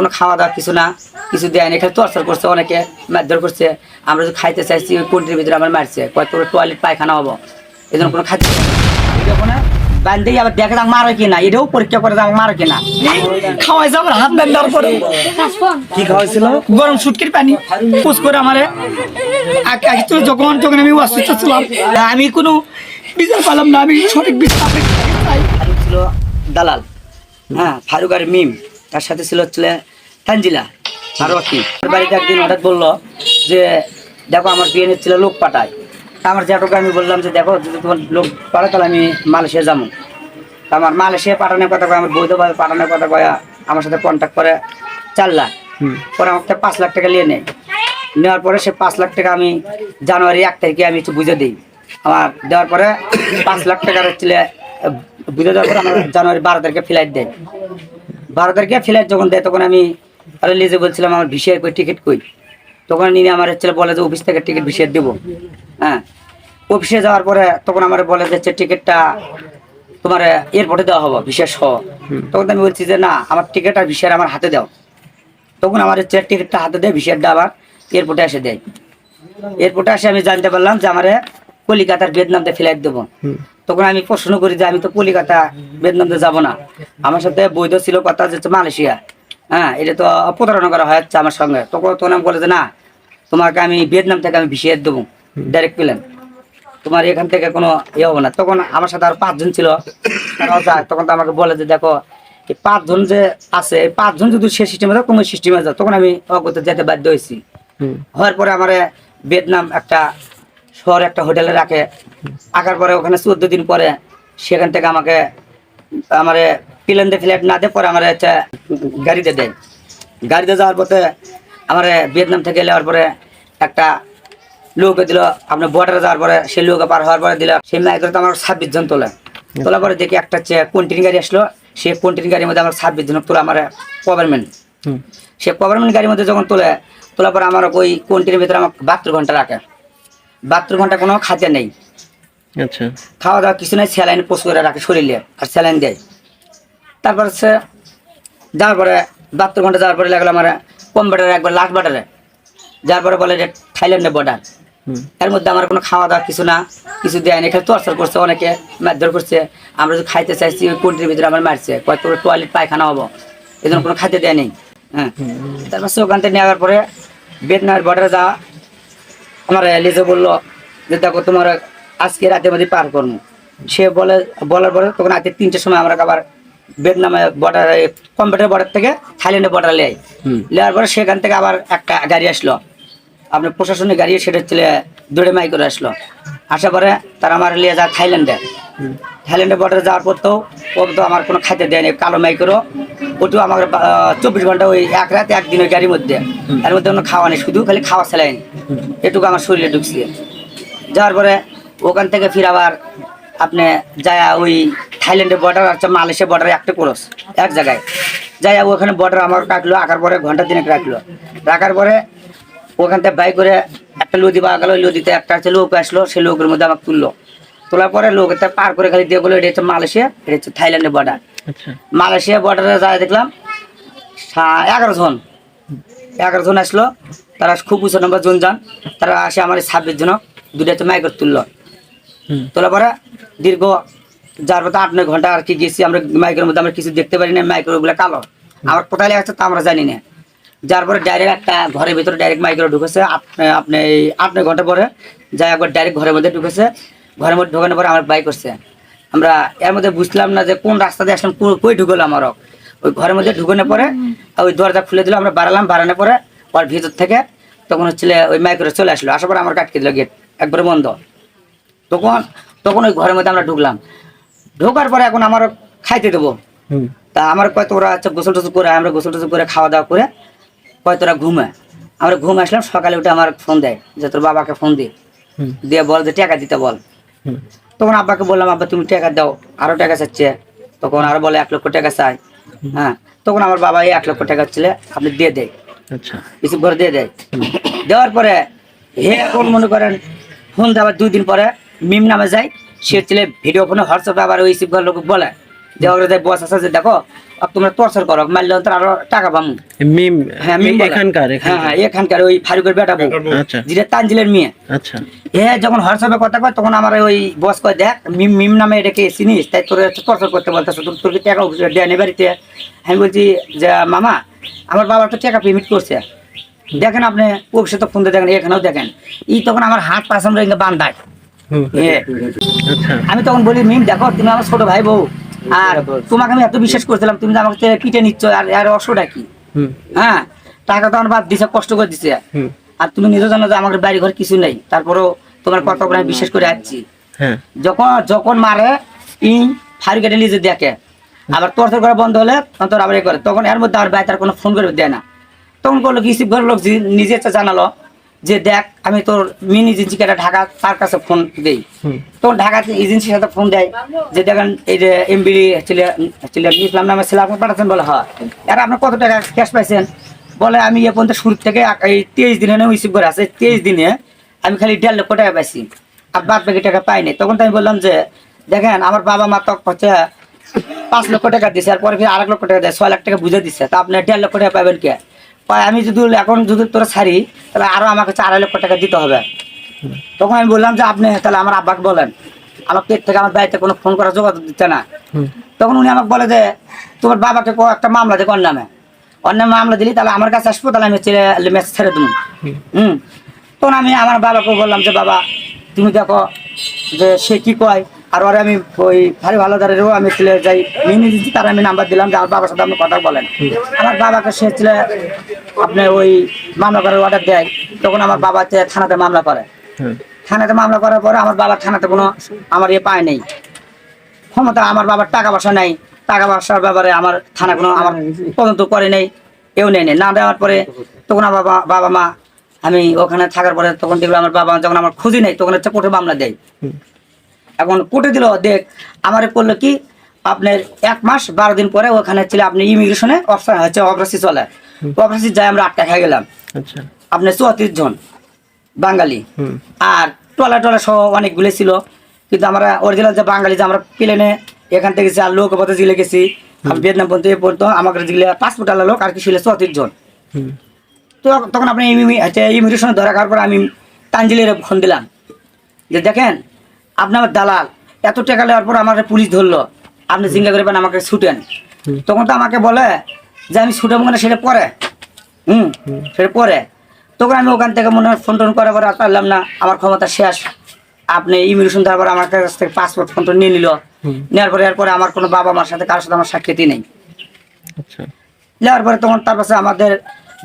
কোনো খাওয়া দাওয়া কিছু না কিছু দেয়নি এখানে টর্চার করছে অনেকে মারধর করছে। আমরা যদি খাইতে চাইছি ওই কোল্ড্রির ভিতরে আমার মারছে। কয়েক তোর টয়লেট পায়খানা হব। এই জন্য কোনো খাদ্য বান্ধে আবার দেখে দাম মারে কিনা। এটাও পরীক্ষা করে দাম মারে কিনা। খাওয়াই যাবার হাত ব্যান দেওয়ার পরে। কি খাওয়াইছিল? গরম সুটকির পানি। পুষ করে আমারে। যখন যখন আমি অসুস্থ ছিলাম আমি কোনো বিচার পালাম না। আমি সঠিক বিচার ছিল দালাল। হ্যাঁ ফারুক আর মিম। তার সাথে ছিল হচ্ছে তানজিলা আর রকি আমার বাড়িতে একদিন হঠাৎ বলল যে দেখো আমার বিয়ে ছিল লোক পাঠায়। আমার যেটুকু আমি বললাম যে দেখো যদি তোমার লোক পাঠায় তাহলে আমি মালয়েশিয়া যাব। আমার মালয়েশিয়া পাঠানোর কথা কয় আমার বৈধভাবে পাঠানোর কথা কয়া আমার সাথে কন্ট্যাক্ট করে চার লাখ। পরে আমাকে পাঁচ লাখ টাকা নিয়ে নেয়। নেওয়ার পরে সে পাঁচ লাখ টাকা আমি জানুয়ারি এক তারিখে আমি একটু বুঝে দিই। আমার দেওয়ার পরে পাঁচ লাখ টাকার হচ্ছে বুঝে দেওয়ার পরে আমার জানুয়ারি বারো তারিখে ফ্লাইট দেয়। বারো তারিখে ফ্লাইট যখন দেয় তখন আমি আরে লিজে বলছিলাম আমার ভিসিআর কই টিকিট কই? তখন নিয়ে আমার হচ্ছে বলে যে অফিস থেকে টিকিট ভিসিআর দেবো। হ্যাঁ। অফিসে যাওয়ার পরে তখন আমার বলে যে টিকিটটা তোমার এয়ারপোর্টে দেওয়া হবে বিশেষ সহ। তখন আমি বলছি যে না আমার টিকিট আর ভিসিআর আমার হাতে দাও। তখন আমার হচ্ছে টিকিটটা হাতে দেয় ভিসিআরটা আবার এয়ারপোর্টে এসে দেয়। এয়ারপোর্টে এসে আমি জানতে পারলাম যে আমার কলিকাতার ভিয়েতনামতে ফ্লাইট দেবো। তখন আমি প্রশ্ন করি যে আমি তো কলিকাতা ভিয়েতনামতে যাব না। আমার সাথে বৈধ ছিল কথা যে মালয়েশিয়া। হ্যাঁ এটা তো প্রতারণা করা হচ্ছে আমার সঙ্গে। তখন তখন আমি বলে যে না তোমাকে আমি ভিয়েতনাম থেকে আমি ভিসিআর দেবো ডাইরেক্ট প্লেন তোমার এখান থেকে কোনো ইয়ে হবে না। তখন আমার সাথে আর পাঁচজন ছিল তারাও যায় তখন তো আমাকে বলে যে দেখো এই পাঁচজন যে আছে এই পাঁচজন যদি সে সিস্টেমে যাও তুমি সিস্টেমে যাও। তখন আমি অগত যেতে বাধ্য হয়েছি। হওয়ার পরে আমার ভিয়েতনাম একটা শহর একটা হোটেলে রাখে। আঁকার পরে ওখানে চোদ্দ দিন পরে সেখান থেকে আমাকে আমার প্লেন দিয়ে ফ্লাইট না দিয়ে পরে আমার হচ্ছে গাড়িতে দেয়। গাড়িতে যাওয়ার পথে আমার ভিয়েতনাম থেকে যাওয়ার পরে একটা লোকে দিল আপনার বর্ডারে যাওয়ার পরে সেই লোকে পার হওয়ার পরে দিল সেই মাইক্রোতে আমার ছাব্বিশ জন তোলে। তোলার পরে দেখি একটা কন্টিনিউ গাড়ি আসলো সেই কন্টিনিউ গাড়ির মধ্যে আমার ছাব্বিশ জন তোলা আমার গভর্নমেন্ট সে গভর্নমেন্ট গাড়ির মধ্যে যখন তোলে তোলার পরে আমার ওই কন্টিনির ভিতরে আমার বাহাত্তর ঘণ্টা রাখে। বাহাত্তর ঘণ্টা কোনো খাদ্য নেই। আচ্ছা। খাওয়া দাওয়া কিছু নেই স্যালাইন পোষ করে রাখে শরীরে আর স্যালাইন দেয়। তারপর হচ্ছে যাওয়ার পরে বাহাত্তর ঘণ্টা যাওয়ার পরে লাগল আমার কম্পিউটারে একবার লাস্ট বাটারে। যার পরে বলে যে থাইল্যান্ডের বর্ডার এর মধ্যে আমার কোনো খাওয়া দাওয়া কিছু না কিছু দেয়নি এখানে টর্চার করছে অনেকে মারধর করছে। আমরা যদি খাইতে চাইছি ওই কোল্ড্রির ভিতরে আমার মারছে। কয়েক তোর টয়লেট পায়খানা হব। এই জন্য কোনো খাদ্য দেয়নি হ্যাঁ। তারপর সে ওখান থেকে নেওয়ার পরে ভিয়েতনামের বর্ডারে যাওয়া। আমার লিজে বলল যে দেখো তোমার আজকে রাতের মধ্যে পার করব। সে বলে বলার পরে তখন রাতে তিনটের সময় আমরা আবার ভিয়েতনামে বর্ডার কম্পিউটার বর্ডার থেকে থাইল্যান্ডের বর্ডার লেয়। নেওয়ার পরে সেখান থেকে আবার একটা গাড়ি আসলো। আপনার প্রশাসনিক গাড়ি সেটা ছিল দৌড়ে মাই করে আসলো। আসার পরে তারা আমার নিয়ে যায় থাইল্যান্ডে থাইল্যান্ডে বর্ডারে যাওয়ার পর তো ও তো আমার কোনো খাইতে দেয়নি কালো মাইক্রো ওটু আমার চব্বিশ ঘণ্টা ওই এক রাত একদিন ওই গাড়ির মধ্যে। এর মধ্যে কোনো খাওয়া নেই শুধু খালি খাওয়া স্যালাইন। এটুকু আমার শরীরে ঢুকছে। যাওয়ার পরে ওখান থেকে ফির আবার আপনি যায় ওই থাইল্যান্ডের বর্ডার আছে মালয়েশিয়া বর্ডারে একটা ক্রস এক জায়গায়। যাই ওখানে বর্ডার আমার রাখল আঁকার পরে ঘণ্টা দিনে রাখল। রাখার পরে ওখান থেকে বাই করে একটা নদী পাওয়া গেলো নদীতে একটা হচ্ছে লোক আসলো সেই লোকের মধ্যে আমাকে তুললো। তোলার পরে লোক এটা পার করে খালি দিয়ে বলে এটা হচ্ছে মালয়েশিয়া এটা হচ্ছে থাইল্যান্ডের বর্ডার মালয়েশিয়া বর্ডারে যায় দেখলাম এগারো জন। এগারো জন আসলো তারা খুব উঁচু নম্বর জন যান তারা আসে আমার ছাব্বিশ জন দুটো হচ্ছে মাইকের তুললো। তোলার পরে দীর্ঘ যার মতো আট নয় ঘণ্টা আর কি গেছি, আমরা মাইকের মধ্যে আমরা কিছু দেখতে পারি না মাইকের ওগুলো কালো। আমার কোথায় লেগেছে তা আমরা জানি না। যার পরে ডাইরেক্ট একটা ঘরের ভিতরে ডাইরেক্ট মাইক্রো ঢুকেছে আপ- আপনি এই আট নয় ঘণ্টা পরে যাই একবার ডাইরেক্ট ঘরের মধ্যে ঢুকেছে। ঘরের মধ্যে ঢোকানোর পরে আমার বাইক করছে। আমরা এর মধ্যে বুঝলাম না যে কোন রাস্তা দিয়ে আসলাম কই ঢুকলো আমারও ওই ঘরের মধ্যে ঢুকানোর পরে ওই দরজা খুলে দিল, আমরা বাড়ালাম, বাড়ানোর পরে ওর ভিতর থেকে তখন হচ্ছে ওই মাইক্রো চলে আসলো। আসার পরে আমার কাটকে দিল গেট একবারে বন্ধ। তখন তখন ওই ঘরের মধ্যে আমরা ঢুকলাম। ঢোকার পরে এখন আমার খাইতে দেবো। তা আমার কয় তোরা আচ্ছা গোসল টোসল করে আমরা গোসল টোসল করে খাওয়া দাওয়া করে কয় তোরা ঘুমে আমরা ঘুম আসলাম সকালে উঠে আমার ফোন দেয় যে তোর বাবাকে ফোন দি। দিয়ে বল যে টাকা দিতে বল। তখন আব্বাকে বললাম আব্বা তুমি টাকা দাও আরও টাকা চাচ্ছে। তখন আরও বলে এক লক্ষ টাকা চাই। হ্যাঁ তখন আমার বাবা এই এক লক্ষ টাকা ছিলে আপনি দিয়ে দেয়। আচ্ছা। রিসিভ করে দিয়ে দেয়। দেওয়ার পরে হে এখন মনে করেন ফোন দেওয়ার দুই দিন পরে মিম নামে যায়। সে ভিডিও ফোনে হোয়াটসঅ্যাপে আবার ওই রিসিভ লোক বলে? যে ওরা বস আছে যে দেখো আর তোমরা টর্চার করো মারলে তো আরও টাকা পামু। মিম হ্যাঁ মিম এখানকার হ্যাঁ এখানকার হ্যাঁ এখানকার ওই ফারুকের বেটা বউ আচ্ছা। যেটা তানজিলের মেয়ে। আচ্ছা। এ যখন হোয়াটসঅ্যাপে কথা কয় তখন আমার ওই বস কয় দেখ মিম মিম নামে এটাকে চিনিস? তাই তোর টর্চার করতে বলতেছে তোর তোর কি টাকা দেয় বাড়িতে। আমি বলছি যে মামা আমার বাবা তো টাকা পেমেন্ট করছে। দেখেন আপনি অফিসে তো ফোন দেখেন এখানেও দেখেন। ই তখন আমার হাত পাশ আমরা বান্ধায়। আমি তখন বলি মিম দেখো তুমি আমার ছোট ভাই বউ। আর তোমাকে আমি এত বিশ্বাস করছিলাম তুমি আমাকে পিটে নিচ্ছ আর আর অসুটা কি? হ্যাঁ টাকা তো আমার বাপ দিছে কষ্ট করে দিছে। আর তুমি নিজে জানো যে আমার বাড়ি ঘর কিছু নেই। তারপরেও তোমার কথা আমি বিশ্বাস করে আসছি। হ্যাঁ। যখন যখন মারে ইং ফারি কেটে নিজে দেখে। আবার তোর তোর করা বন্ধ হলে তখন তোর আবার করে। তখন এর মধ্যে আমার ভাই তার কোনো ফোন করে দেয় না। তখন করল কি ঘরের লোক নিজে জানালো। যে দেখ আমি তোর মিনি এজেন্সিকে একটা ঢাকা তার কাছে ফোন দেই। তখন ঢাকা এজেন্সির সাথে ফোন দেয় যে দেখেন এই যে এমবি ইসলাম নামে ছেলে আপনি পাঠাচ্ছেন বলে হয়। আর আপনি কত টাকা ক্যাশ পাইছেন? বলে আমি এ পর্যন্ত শুরু থেকে এই তেইশ দিনে রিসিভ করে আছে তেইশ দিনে আমি খালি দেড় লক্ষ টাকা পাইছি। আর বাদ বাকি টাকা পাইনি। তখন তো আমি বললাম যে দেখেন আমার বাবা মা তো হচ্ছে পাঁচ লক্ষ টাকা দিছে আর পরে ফির আরেক লক্ষ টাকা দেয় ছয় লাখ টাকা বুঝে দিচ্ছে তা আপনি দেড় লক্ষ টাকা পাবেন কে? আমি যদি এখন যদি তোরা ছাড়ি তাহলে আরও আমাকে হচ্ছে আড়াই লক্ষ টাকা দিতে হবে। তখন আমি বললাম যে আপনি তাহলে আমার আব্বাকে বলেন। আমার পেট থেকে আমার বাড়িতে কোনো ফোন করার যোগাযোগ দিচ্ছে না। তখন উনি আমাকে বলে যে তোমার বাবাকে কো একটা মামলা দেখ ওর নামে। ওর নামে মামলা দিলি তাহলে আমার কাছে আসব তাহলে আমি ছেড়ে মেসেজ ছেড়ে দেবো। হুম। তখন আমি আমার বাবাকে বললাম যে বাবা তুমি দেখো যে সে কি কয়? আর ওরে আমি ওই ভারী ভালো দাঁড়িয়েও আমি ছেলে যাই মিনি দিচ্ছি তার আমি নাম্বার দিলাম যে আমার বাবার সাথে আপনি কথা বলেন। আমার বাবাকে সে ছেলে আপনি ওই মামলা করার অর্ডার দেয় তখন আমার বাবা থানাতে মামলা করে। থানাতে মামলা করার পরে আমার বাবা থানাতে কোনো আমার ইয়ে পায় নেই। ক্ষমতা আমার বাবার টাকা পয়সা নাই টাকা পয়সার ব্যাপারে আমার থানা কোনো আমার তদন্ত করে নেই কেউ নেই নেই। না দেওয়ার পরে তখন আমার বাবা বাবা মা আমি ওখানে থাকার পরে তখন দেখল আমার বাবা যখন আমার খুঁজি নেই তখন হচ্ছে কোর্টে মামলা দেয়। এখন কোর্টে দিল দেখ আমার করল কি আপনার এক মাস বারো দিন পরে ওখানে ছিল আপনি ইমিগ্রেশনে অপশন হচ্ছে অগ্রসী চলে। অগ্রসী যাই আমরা আটটা খেয়ে গেলাম। আচ্ছা। আপনার চুয়াত্রিশ জন বাঙালি। আর টলা টলা সহ অনেকগুলো ছিল। কিন্তু আমরা অরিজিনাল যে বাঙালি যে আমরা প্লেনে এখান থেকে গেছি আর লোক পথে জিলে গেছি ভিয়েতনাম পর্যন্ত এ পর্যন্ত আমাকে যেগুলো পাসপোর্ট আলা লোক আর কি ছিল চৌত্রিশ জন। তো তখন আপনি ইমিগ্রেশনে ধরা খাওয়ার পর আমি তানজিলের ফোন দিলাম। যে দেখেন আপনি আমার দালাল। এত টাকা নেওয়ার পর আমাকে পুলিশ ধরলো। আপনি চিন্তা করবেন আমাকে ছুটেন। তখন তো আমাকে বলে যে আমি ছুটাবো না সেটা পরে। হুম সেটা পরে। তখন আমি ওখান থেকে মনে হয় ফোন টোন করার পর পারলাম না আমার ক্ষমতা শেষ। আপনি ইমিগ্রেশন দেওয়ার পর আমার কাছ থেকে পাসপোর্ট ফোন টোন নিয়ে নিল। নেওয়ার পরে এরপরে আমার কোনো বাবা মার সাথে কারোর সাথে আমার সাক্ষাৎই নেই। আচ্ছা। নেওয়ার পরে তখন তার পাশে আমাদের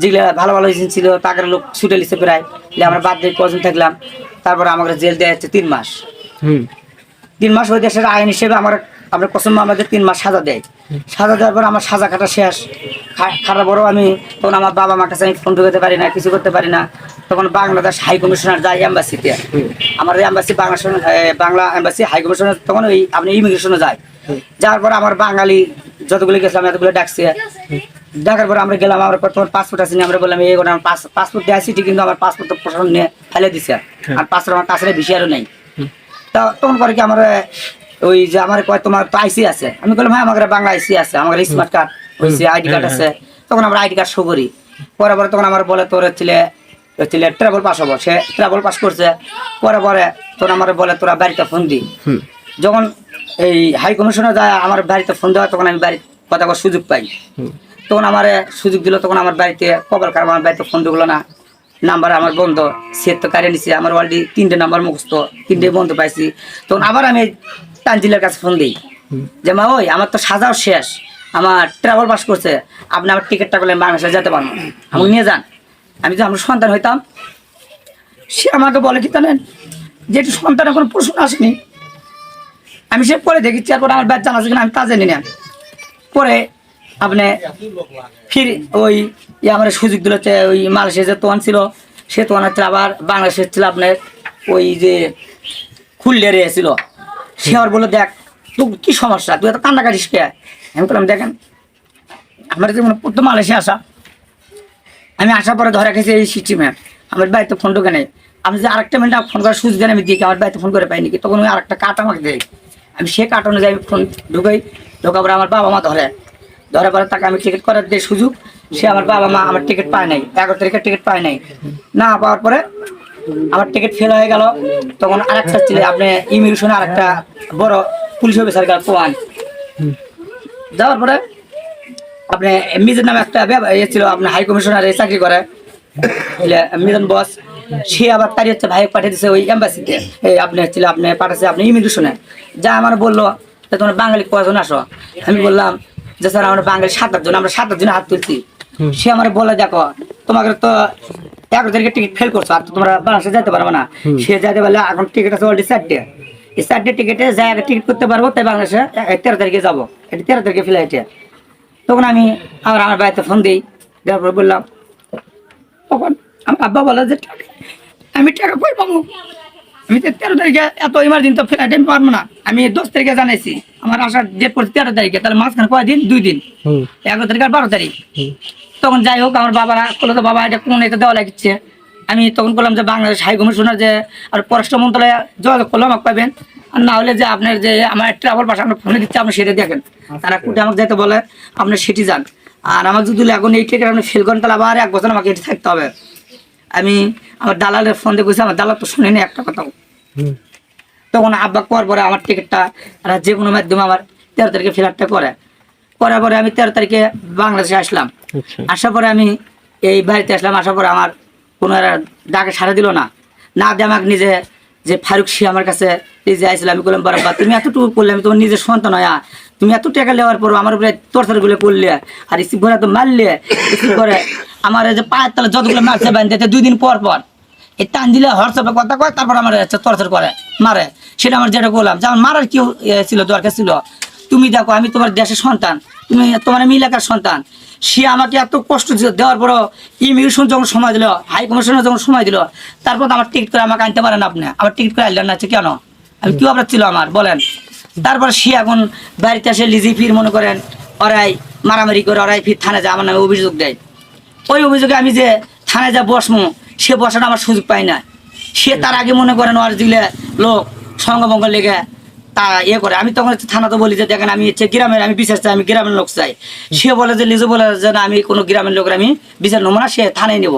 যেগুলো ভালো ভালো এজেন্ট ছিল তাকে লোক ছুটে লিখছে প্রায়। আমরা বাদ দিয়ে কজন থাকলাম। তারপরে আমাকে জেল দেওয়া হচ্ছে তিন মাস। তিন মাস ওই দেশের আইন হিসেবে আমার আমরা কসম আমাদের তিন মাস সাজা দেয়। সাজা দেওয়ার পর আমার সাজা কাটা শেষ। খা- খাটা বড় আমি তখন আমার বাবা মার কাছে আমি ফোন ঢুকাতে পারি না কিছু করতে পারি না। তখন বাংলাদেশ হাই কমিশনার যায় এম্বাসিতে আমার embassy Bangla Bangla embassy high commissioner তখন ওই আপনি ইমিগ্রেশনে যায়। যাওয়ার পর আমার বাঙালি যতগুলো গেছিলাম এতগুলো ডাকছে। ডাকার পর আমরা গেলাম আমরা তোমার পাসপোর্ট আছে নি? আমরা বললাম এই আমার পাসপোর্ট দেওয়া সিটি কিন্তু আমার পাসপোর্ট তো প্রশাসন নিয়ে ফেলে দিছে। আর পাসপোর্ট আমার কাছে বেশি আরও নেই। তা তখন করে কি আমার ওই যে আমার কয় তোমার তো আইসি আছে। আমি বললাম হ্যাঁ আমার বাংলা আইসি আছে আমার স্মার্ট কার্ড হয়েছে আইডি কার্ড আছে। তখন আমরা আইডি কার্ড শো করি। পরে পরে তখন আমার বলে তোর ছেলে ছেলে ট্রাভেল পাস হব। সে ট্রাভেল পাস করছে। পরে পরে তোর আমার বলে তোরা বাড়িতে ফোন দি। যখন এই হাই কমিশনে যায় আমার বাড়িতে ফোন দেওয়া তখন আমি বাড়ির কথা সুযোগ পাই। তখন আমার সুযোগ দিল তখন আমার বাড়িতে কবল কার আমার বাড়িতে ফোন দিগুলো না। নাম্বার আমার বন্ধ। সে তো কারে নিছে? আমার অলরেডি তিনটে নাম্বার মুখস্থ। তিনটে বন্ধ পাইছি। তখন আবার আমি তানজিলের কাছে ফোন দিই। যে মা ওই আমার তো সাজাও শেষ। আমার ট্রাভেল পাস করছে। আপনি আমার টিকিটটা করলে বাংলাদেশে যেতে পারব। আমাকে নিয়ে যান। আমি যদি আমার সন্তান হইতাম। সে আমাকে বলে কি জানেন? যেহেতু সন্তান এখন প্রশ্ন আসেনি। আমি সে পরে দেখি চেয়ার তারপর আমার ব্যাচ জানা আছে কিনা আমি তা জানি না। পরে আপনি ফির ওই ইয়ে আমার সুযোগ দিল ওই মালয়েশিয়া যে তোয়ান ছিল, সে তোয়ান হচ্ছে আবার বাংলাদেশের ছিল আপনার ওই যে খুললে ছিল। সে আবার বলল, দেখ, তোর কি সমস্যা? তুই এত কান্না কাটিস কে? আমি বললাম, দেখেন, আমার যেমন প্রথম মালয়েশিয়া আসা, আমি আসার পরে ধরে গেছি এই সিস্টেমে আমার বাড়িতে ফোন ঢোকে নেই। আমি যে আরেকটা মিনিট ফোন করার সুযোগ দেন আমি দিই আমার বাড়িতে ফোন করে পাইনি কি? তখন ওই আরেকটা কাট আমাকে দেয়। আমি সে কাট অনুযায়ী আমি ফোন ঢুকাই, ঢোকার পরে আমার বাবা মা ধরে। ধরার পরে তাকে আমি টিকিট করার যে সুযোগ, সে আমার বাবা মা আমার টিকিট পায় নাই, এগারো তারিখে টিকিট পায় নাই। না পাওয়ার পরে আমার টিকিট ফেল হয়ে গেল। তখন আরেকটা ছিল, আপনি ইমিগ্রেশনে আরেকটা বড় পুলিশ অফিসার গেল পোয়ান যাওয়ার পরে আপনি মিজান নামে একটা ইয়ে ছিল, আপনি হাই কমিশনারে চাকরি করে। মিজান বস সে আবার তারই হচ্ছে ভাই পাঠিয়ে দিচ্ছে ওই এম্বাসিতে এই আপনি হচ্ছিল, আপনি পাঠাচ্ছে আপনি ইমিগ্রেশনে। যা আমার বলল তোমার বাঙালি কজন আসো? আমি বললাম যে স্যার আমরা বাঙালি সাত আটজন আমরা সাত আটজনে হাত তুলছি। সে আমার বলে দেখো তোমাকে তো এগারো তারিখে টিকিট ফেল করছ আর তো তোমরা বাংলাদেশে যেতে পারবে না। সে যাইতে পারলে এখন টিকিট আছে অলরেডি চারটে। এই চারটে টিকিটে যাই আগে টিকিট করতে পারব তাই বাংলাদেশে তেরো তারিখে যাব। এটা তেরো তারিখে ফ্লাইটে তখন আমি আবার আমার বাড়িতে ফোন দিই দেওয়ার পর বললাম তখন আমার আব্বা বলে যে আমি টাকা কই পাবো? আমি তো তেরো তারিখে এত ইমার্জেন্সি তো আমি পারব না। আমি দশ তারিখে জানাইছি আমার আসার ডেট পড়ছে তেরো তারিখে তাহলে মাঝখানে কয় দিন? দুই দিন। এগারো তারিখ আর বারো তারিখ। তখন যাই হোক আমার বাবারা বলল তো বাবা এটা কোন এটা দেওয়া লাগছে? আমি তখন বললাম যে বাংলাদেশ হাই কমিশনার যে আর পররাষ্ট্র মন্ত্রণালয়ে যোগাযোগ করলাম আমাকে পাবেন আর না হলে যে আপনার যে আমার ট্রাভেল পাশে আপনার ফোনে দিচ্ছে আপনি সেটা দেখেন। তারা কুটে আমাকে যেতে বলে আপনি সেটি যান। আর আমাকে যদি এখন এই টিকিট আপনি ফেল করেন তাহলে আবার এক বছর আমাকে এটি থাকতে হবে। আমি আমার দালালের ফোন দিয়ে আমার দালাল তো শুনিনি একটা কথাও। তখন আব্বা করার পরে আমার টিকিটটা আর যে কোনো মাধ্যমে আমার তেরো তারিখে ফ্লাইটটা করে। করার পরে আমি তেরো তারিখে বাংলাদেশে আসলাম। আচ্ছা। আসার পরে আমি এই বাড়িতে আসলাম। আসার পরে আমার কোনো ডাকে সারা দিল না। না দিয়ে আমাকে নিজে যে ফারুক সি আমার কাছে নিজে আইছিল আমি বললাম বারবার তুমি এতটুকু করলে আমি তোমার নিজের সন্তান হয়া তুমি এত টাকা নেওয়ার পর আমার উপরে তরসারগুলো করলে, আর রিসিভ করে তো মারলে রিসিভ করে আমার যে পায়ের তলে যতগুলো মারছে বান্ধতে দুই দিন পর পর এই টান দিলে হোয়াটসঅ্যাপে কথা কয়, তারপর আমার তরসর করে, মারে। সেটা আমার যেটা বললাম, যে আমার মারার কি ছিল, দরকার ছিল? তুমি দেখো, আমি তোমার দেশের সন্তান, তুমি তোমার আমি এলাকার সন্তান। সে আমাকে এত কষ্ট দেওয়ার পরও ইমিগ্রেশন যখন সময় দিল, হাই কমিশনের যখন সময় দিল, তারপর তো আমার টিকিট করে আমাকে আনতে পারেন আপনি আমার টিকিট করে আনলেন না আচ্ছা কেন? আমি কি অপরাধ ছিল আমার? বলেন। তারপর সে এখন বাড়িতে এসে লিজি ফির মনে করেন ওরাই মারামারি করে ওরাই ফির থানায় যায় আমার নামে অভিযোগ দেয়। ওই অভিযোগে আমি যে থানায় যা বসমু, সে বসার আমার সুযোগ পাই না। সে তার আগে মনে করেন ওর দিলে লোক সঙ্গভঙ্গ লেগে তা ইয়ে করে। আমি তখন থানাতে বলি যে, দেখেন, আমি হচ্ছে গ্রামের, আমি বিশেষ চাই, আমি গ্রামের লোক চাই। সে বলে যে, লিজু বলে যে, না, আমি কোনো গ্রামের লোকের আমি বিচার নেব না, সে থানায় নেব।